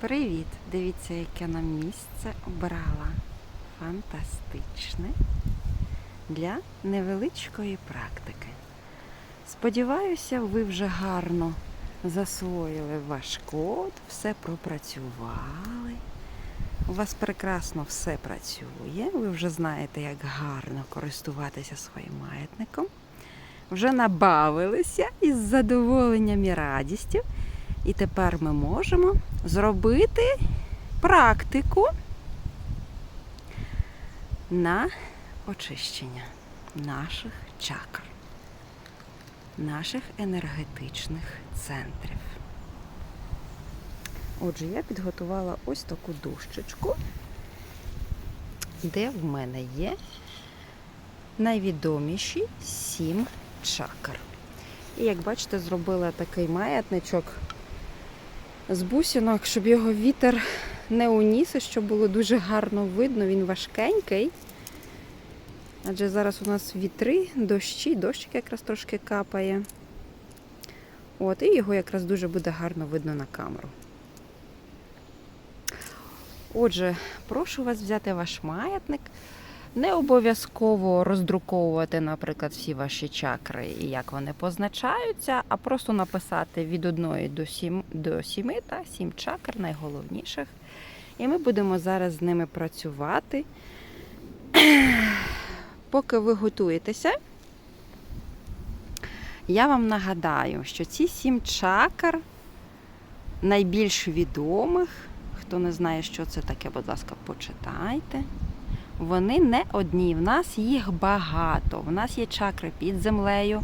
Привіт! Дивіться, яке нам місце обрала. Фантастичне для невеличкої практики. Сподіваюся, ви вже гарно засвоїли ваш код, все пропрацювали. У вас прекрасно все працює. Ви вже знаєте, як гарно користуватися своїм маятником. Вже набавилися із задоволенням і радістю. І тепер ми можемо зробити практику на очищення наших чакр, наших енергетичних центрів. Отже, я підготувала ось таку дощечку, де в мене є найвідоміші сім чакр. І як бачите, зробила такий маятничок з бусинок, щоб його вітер не уніс, і щоб було дуже гарно видно, він важкенький. Адже зараз у нас вітри, дощі, дощик якраз трошки капає. От, і його якраз дуже буде гарно видно на камеру. Отже, прошу вас взяти ваш маятник. Не обов'язково роздруковувати, наприклад, всі ваші чакри і як вони позначаються, а просто написати від 1 до 7, до 7 та 7 чакр найголовніших. І ми будемо зараз з ними працювати. Поки ви готуєтеся, я вам нагадаю, що ці 7 чакр найбільш відомих. Хто не знає, що це таке, будь ласка, почитайте. Вони не одні. В нас їх багато. В нас є чакри під землею,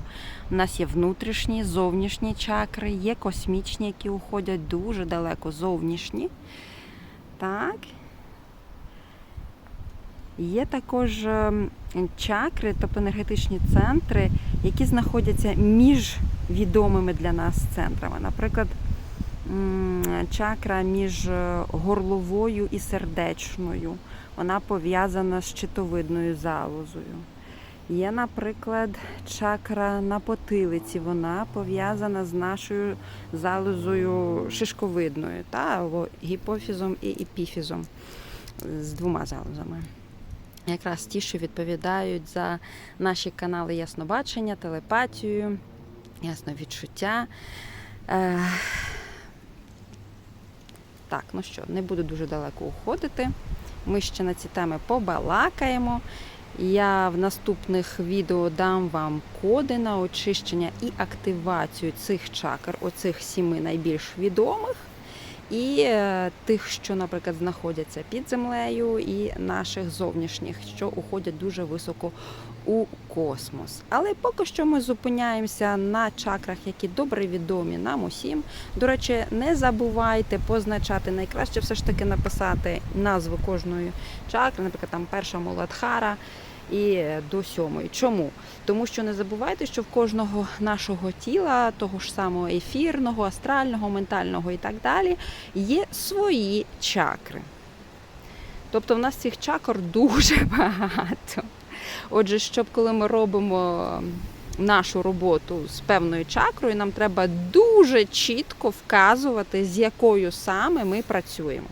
в нас є внутрішні, зовнішні чакри, є космічні, які уходять дуже далеко зовнішні. Так. Є також ем, чакри, тобто енергетичні центри, які знаходяться між відомими для нас центрами. Наприклад, чакра між е, горловою і сердечною. Вона пов'язана з щитовидною залозою. Є, наприклад, чакра на потилиці, вона пов'язана з нашою залозою шишковидною, та, або гіпофізом і епіфізом з двома залозами. Якраз ті, що відповідають за наші канали яснобачення, телепатію, ясновідчуття. Так, ну що, не буду дуже далеко уходити. Ми ще на ці теми побалакаємо. Я в наступних відео дам вам коди на очищення і активацію цих чакр, оцих сіми найбільш відомих, і е, тих, що, наприклад, знаходяться під землею, і наших зовнішніх, що уходять дуже високо у космос. Але поки що ми зупиняємося на чакрах, які добре відомі нам усім. До речі, не забувайте позначати найкраще все ж таки написати назву кожної чакри, наприклад, там перша Муладхара і до сьомої. Чому? Тому що не забувайте, що в кожного нашого тіла, того ж самого ефірного, астрального, ментального і так далі, є свої чакри. Тобто в нас цих чакр дуже багато. Отже, щоб коли ми робимо нашу роботу з певною чакрою, нам треба дуже чітко вказувати, з якою саме ми працюємо.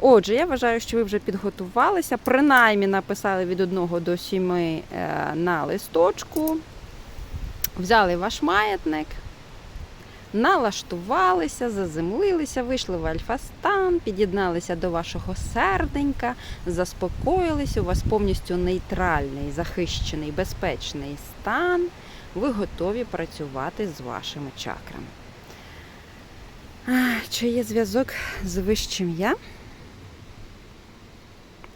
Отже, я вважаю, що ви вже підготувалися, принаймні написали від 1 до 7 на листочку, взяли ваш маятник, налаштувалися, заземлилися, вийшли в альфа-стан, під'єдналися до вашого серденька, заспокоїлися, у вас повністю нейтральний, захищений, безпечний стан. Ви готові працювати з вашими чакрами. Чи є зв'язок з вищим я?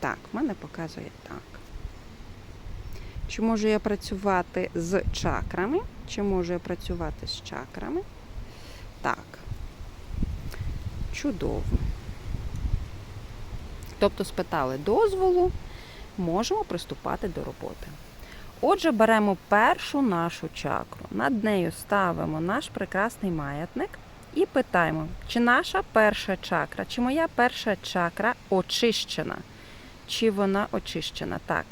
Так, в мене показує так. Чи можу я працювати з чакрами? Чи можу я працювати з чакрами? Так. Чудово. Тобто спитали дозволу, можемо приступати до роботи. Отже, беремо першу нашу чакру. Над нею ставимо наш прекрасний маятник і питаємо, чи наша перша чакра, чи моя перша чакра очищена? Чи вона очищена? Так.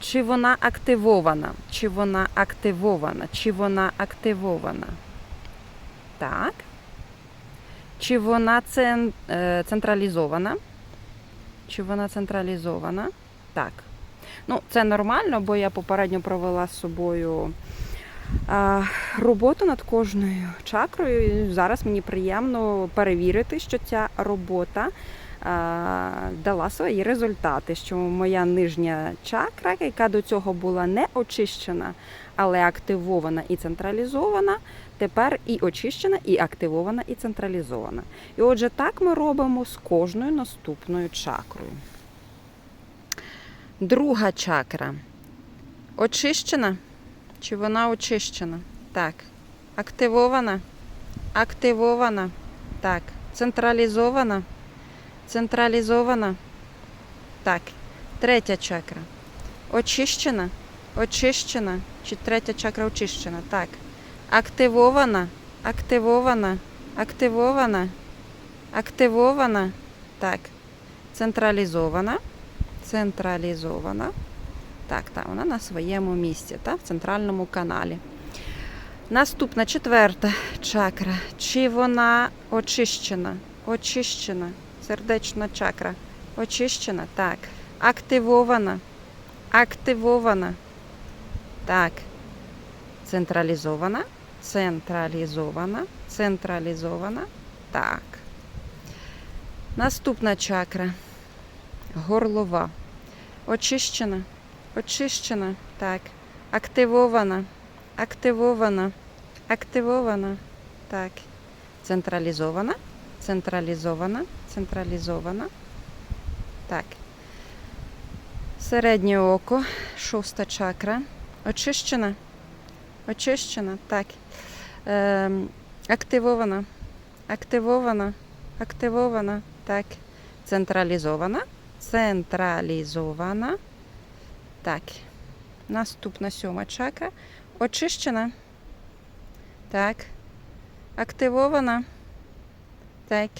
Чи вона активована? Чи вона активована? Чи вона активована? Так. Чи вона е, централізована? Чи вона централізована? Так. Ну, це нормально, бо я попередньо провела з собою роботу над кожною чакрою. І зараз мені приємно перевірити, що ця робота дала свої результати. Що моя нижня чакра, яка до цього була не очищена, але активована і централізована, тепер і очищена, і активована, і централізована. І отже, так ми робимо з кожною наступною чакрою. Друга чакра. Очищена? Чи вона очищена? Так. Активована? Активована. Так. Централізована? Централізована. Так. Третя чакра. Очищена? Очищена. Чи третя чакра очищена? Так. Активована? Активована. Активована. Активована. Так. Централізована. Централізована. Так, так, вона на своєму місці, так, в центральному каналі. Наступна четверта чакра. Чи вона очищена? Очищена. Сердечна чакра. Очищена? Так. Активована. Активована. Так. Централізована. Централізована. Централізована. Так. Наступна чакра. Горлова. Очищена. Очищена. Так. Активована. Активована. Активована. Так. Централізована. Централізована. Централізована. Так. Середнє око. Шоста чакра. Очищена. Очищена. Так. Ем, активована. Активована. Активована. Так. Централізована. Централізована. Так. Наступна сьома чакра. Очищена. Так. Активована. Так.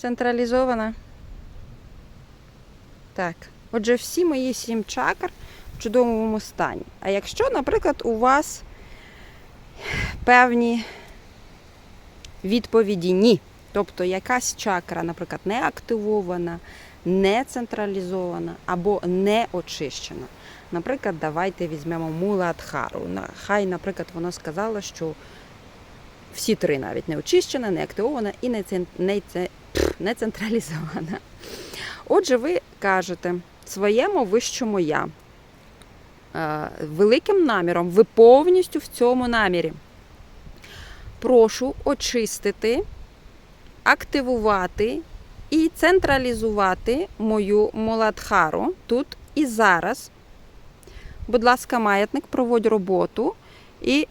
Централізована. Так. Отже, всі мої сім чакр в чудовому стані. А якщо, наприклад, у вас певні відповіді ні. Тобто якась чакра, наприклад, не активована, не централізована або не очищена. Наприклад, давайте візьмемо Муладхару. Хай, наприклад, вона сказала, що всі три навіть не очищена, не активована і не, цен- не, це- не централізована. Отже, ви кажете своєму вищому я. е, Великим наміром, ви повністю в цьому намірі. Прошу очистити, активувати і централізувати мою Моладхару тут і зараз. Будь ласка, маятник, проводь роботу і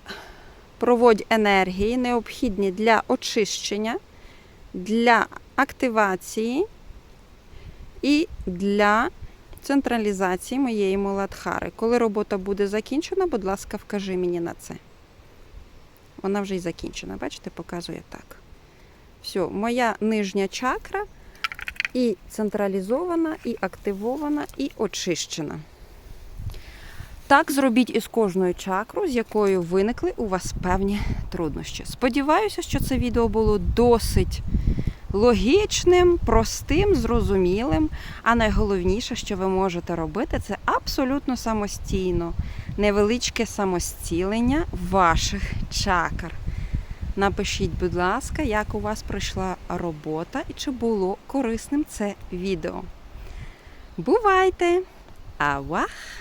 проводь енергії, необхідні для очищення, для активації і для централізації моєї Моладхари. Коли робота буде закінчена, будь ласка, вкажи мені на це. Вона вже й закінчена. Бачите, показує так. Все, моя нижня чакра і централізована, і активована, і очищена. Так зробіть із кожною чакрою, з якою виникли у вас певні труднощі. Сподіваюся, що це відео було досить логічним, простим, зрозумілим. А найголовніше, що ви можете робити, це абсолютно самостійно, невеличке самостілення ваших чакр. Напишіть, будь ласка, як у вас пройшла робота і чи було корисним це відео. Бувайте! Авах!